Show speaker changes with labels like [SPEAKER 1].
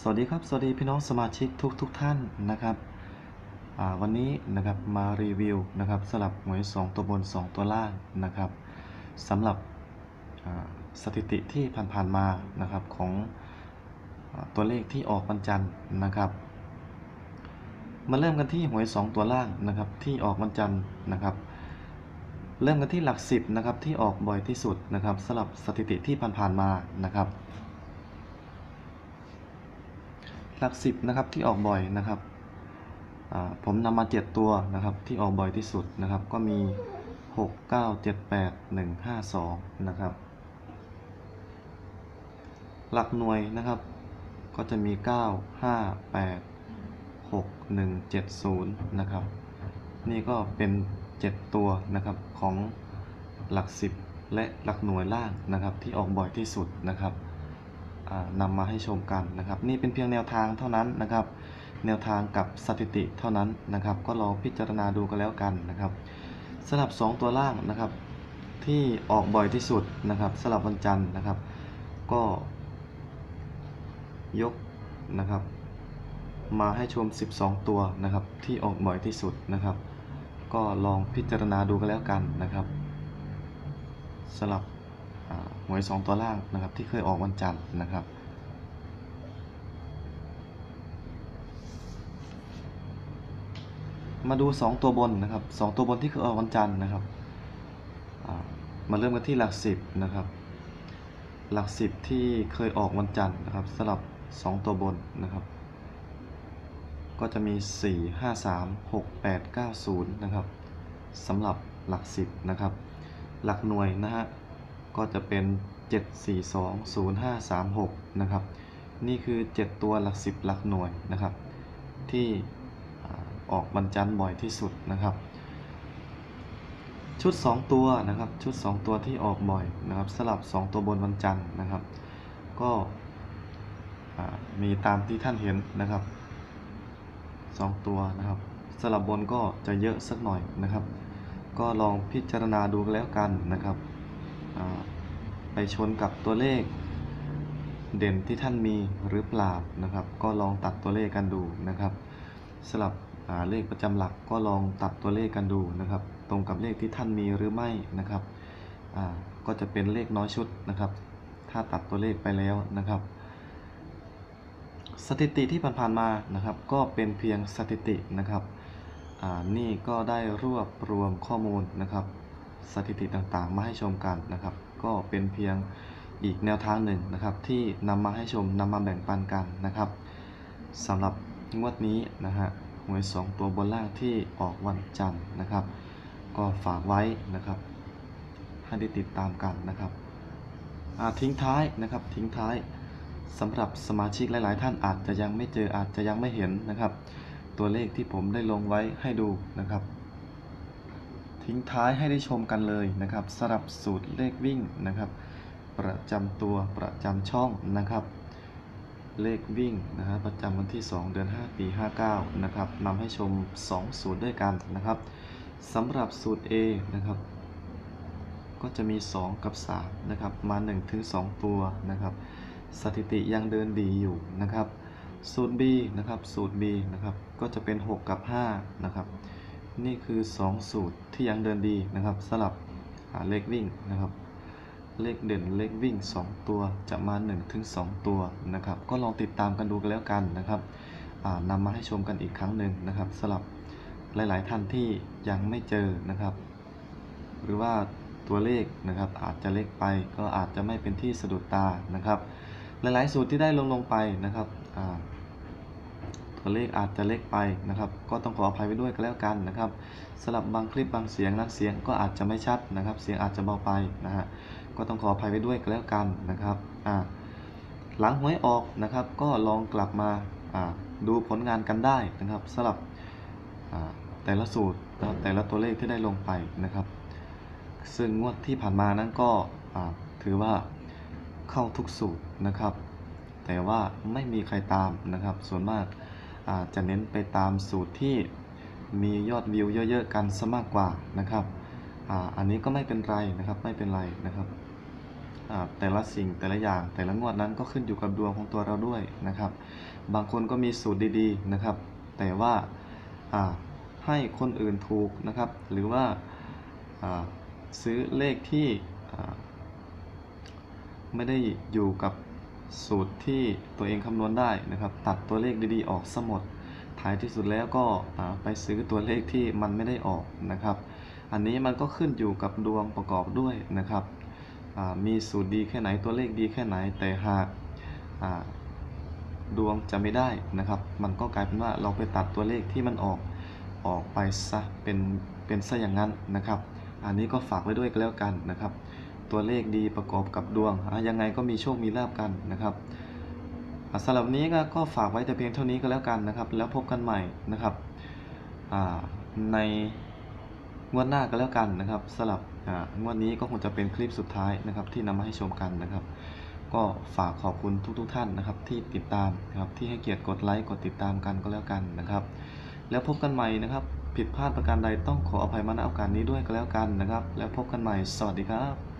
[SPEAKER 1] สวัสดีครับ สวัสดีพี่น้องสมาชิกทุกทุกท่านนะครับวันนี้นะครับมารีวิวนะครับสลับหวย 2 ตัวบน 2 ตัวล่างนะครับสำหรับสถิติที่ผ่านๆมานะครับของอตัวเลขที่ออกวันจันทร์นะครับ มาเริ่มกันที่หวย 2 ตัวล่างนะครับที่ออกวันจันทร์นะครับ เริ่มกันที่หลักสิบนะครับที่ออกบ่อยที่สุดนะครับสำหรับสถิติที่ผ่านๆมานะครับ หลักสิบนะครับที่ออกบ่อยนะครับผมนำมาเจ็ดตัวนะครับที่ออกบ่อยที่สุดนะครับ ก็มีหกเก้าเจ็ดแปดหนึ่งห้าสองนะครับหลักหน่วยนะครับ ก็จะมีเก้าห้าแปดหกหนึ่งเจ็ดศูนย์นะครับ นี่ก็เป็นเจ็ดตัวนะครับของหลักสิบและหลักหน่วยล่างนะครับที่ออกบ่อยที่สุดนะครับ นำมาให้ชมกันนะครับ นี่เป็นเพียงแนวทางเท่านั้นนะครับ แนวทางกับสถิติเท่านั้นนะครับ ก็ลองพิจารณาดูกันแล้วกันนะครับสลับ 2 ตัวล่างนะครับ ที่ออกบ่อยที่สุดนะครับสลับวันจันทร์นะครับ ก็ยกนะครับ มาให้ชม 12 ตัวนะครับ ที่ออกบ่อยที่สุดนะครับ ก็ลองพิจารณาดูกันแล้วกันนะครับสลับ หวย 2 ตัวล่างนะครับ ที่เคยออกวันจันทร์นะครับมาดู 2 ตัวบนนะครับ2ตัวบนที่เคยออกวันจันทร์นะครับมาเริ่มกันที่หลักสิบนะครับ หลักสิบที่เคยออกวันจันทร์นะครับสลับ 2 ตัวบนนะครับ ก็จะมี 4 5 3 6 8 9 0นะครับสำหรับหลักสิบนะครับ หลักหน่วยนะฮะ ก็จะเป็น 7 4 2 0 5 3 6 นะครับ นี่คือ 7 ตัวหลัก 10 หลักหน่วยนะครับ ที่ออกบรรจันบ่อยที่สุดนะครับ ชุด 2 ตัวนะครับ ชุด 2 ตัวที่ออกบ่อยนะครับสลับ 2 ตัวบนวันจันนะครับ ก็มีตามที่ท่านเห็นนะครับ 2 ตัวนะครับสลับบนก็จะเยอะสักหน่อยนะครับ ก็ลองพิจารณาดูแล้วกันนะครับ ไปชนกับตัวเลขเด่นที่ท่านมีหรือเปล่านะครับ ก็ลองตัดตัวเลขกันดูนะครับสลับเลขประจำหลักก็ลองตัดตัวเลขกันดูนะครับ ตรงกับเลขที่ท่านมีหรือไม่นะครับก็จะเป็นเลขน้อยชุดนะครับ ถ้าตัดตัวเลขไปแล้วนะครับ สถิติที่ผ่านๆมานะครับ ก็เป็นเพียงสถิตินะครับนี่ก็ได้รวบรวมข้อมูลนะครับ สถิติต่างๆ มาให้ชมกันนะครับ ก็เป็นเพียงอีกแนวทางหนึ่งนะครับ ที่นำมาให้ชมนำมาแบ่งปันกันนะครับสำหรับงวดนี้นะฮะหวย2ตัวบนล่างที่ออกวันจันทร์นะครับ ก็ฝากไว้นะครับให้ได้ติดตามกันนะครับอาทิ้งท้ายนะครับทิ้งท้ายสำหรับสมาชิกหลาย ๆ ท่านอาจจะยังไม่เจออาจจะยังไม่เห็นนะครับ ตัวเลขที่ผมได้ลงไว้ให้ดูนะครับ ทิ้งท้ายให้ได้ชมกันเลยนะครับสำหรับสูตรเลขวิ่งนะครับ ประจำตัวประจำช่องนะครับ เลขวิ่งนะฮะประจำวันที่ 2 เดือน 5 ปี 59 นะครับนำให้ชม 2 สูตรด้วยกันนะครับสำหรับสูตร A นะครับ ก็จะมี 2 กับ 3 นะครับ มา1ถึง2ตัวนะครับ สถิติยังเดินดีอยู่นะครับ สูตร B นะครับ สูตร B นะครับ ก็จะเป็น 6 กับ 5 นะครับ นี่คือ 2 สูตรที่ยังเดินดีนะครับสลับหาเลขวิ่งนะครับ เลขเด่นเลขวิ่ง 2 ตัวจะมา1ถึง2ตัวนะครับ ก็ลองติดตามกันดูกันแล้วกันนะครับนำมาให้ชมกันอีกครั้งหนึ่งนะครับสลับหลาย ๆ ท่านที่ยังไม่เจอนะครับ หรือว่าตัวเลขนะครับอาจจะเล็กไปก็อาจจะไม่เป็นที่สะดุดตานะครับ หลาย ๆ สูตรที่ได้ลงลงไปนะครับ ตัวเลขอาจจะเล็กไปนะครับ ก็ต้องขออภัยไว้ด้วยก็แล้วกันนะครับสลับบางคลิปบางเสียงนั้นเสียงก็อาจจะไม่ชัดนะครับ เสียงอาจจะเบาไปนะฮะก็ต้องขออภัยไว้ด้วยก็แล้วกันนะครับอ่าหลังหวยออกนะครับ ก็ลองกลับมาอ่าดูผลงานกันได้นะครับสลับอ่าแต่ละสูตรนะครับแต่ละตัวเลขที่ได้ลงไปนะครับ ซึ่งงวดที่ผ่านมานั้นก็อ่าถือว่าเข้าทุกสูตรนะครับ แต่ว่าไม่มีใครตามนะครับ ส่วนมาก จะเน้นไปตามสูตรที่มียอดวิวเยอะๆกันซะมากกว่านะครับออันนี้ก็ไม่เป็นไรนะครับไม่เป็นไรนะครับแต่ละสิ่งแต่ละอย่างแต่ละงวดนั้นก็ขึ้นอยู่กับดวงของตัวเราด้วยนะครับ บางคนก็มีสูตรดีๆนะครับ แต่ว่าให้คนอื่นถูกนะครับ หรือว่าซื้อเลขที่ไม่ได้อยู่กับ สูตรที่ตัวเองคำนวณได้นะครับ ตัดตัวเลขดีๆออกสมดท้ายที่สุดแล้วก็ไปซื้อตัวเลขที่มันไม่ได้ออกนะครับ อันนี้มันก็ขึ้นอยู่กับดวงประกอบด้วยนะครับมีสูตรดีแค่ไหนตัวเลขดีแค่ไหนแต่หากดวงจะไม่ได้นะครับ มันก็กลายเป็นว่าเราไปตัดตัวเลขที่มันออกออกไปซะเป็นเป็นซะอย่างนั้นนะครับ อันนี้ก็ฝากไว้ด้วยก็แล้วกันนะครับ ตัวเลขดีประกอบกับดวงยังไงก็มีโชคมีลาบกันนะครับสำหรับนี้ก็ฝากไว้แต่เพียงเท่านี้ก็แล้วกันนะครับ แล้วพบกันใหม่นะครับในงวดหน้าก็แล้วกันนะครับสลับงวดนี้ก็คงจะเป็นคลิปสุดท้ายนะครับ ที่นำมาให้ชมกันนะครับ ก็ฝากขอบคุณทุกๆทท่านนะครับ ที่ติดตามนะครับที่ให้เกียรติกดไลค์กดติดตามกันก็แล้วกันนะครับ แล้วพบกันใหม่นะครับ ผิดพลาดประการใดต้องขออภัยมาณโอกาสนี้ด้วยก็แล้วกันนะครับ แล้วพบกันใหม่สวัสดีครับ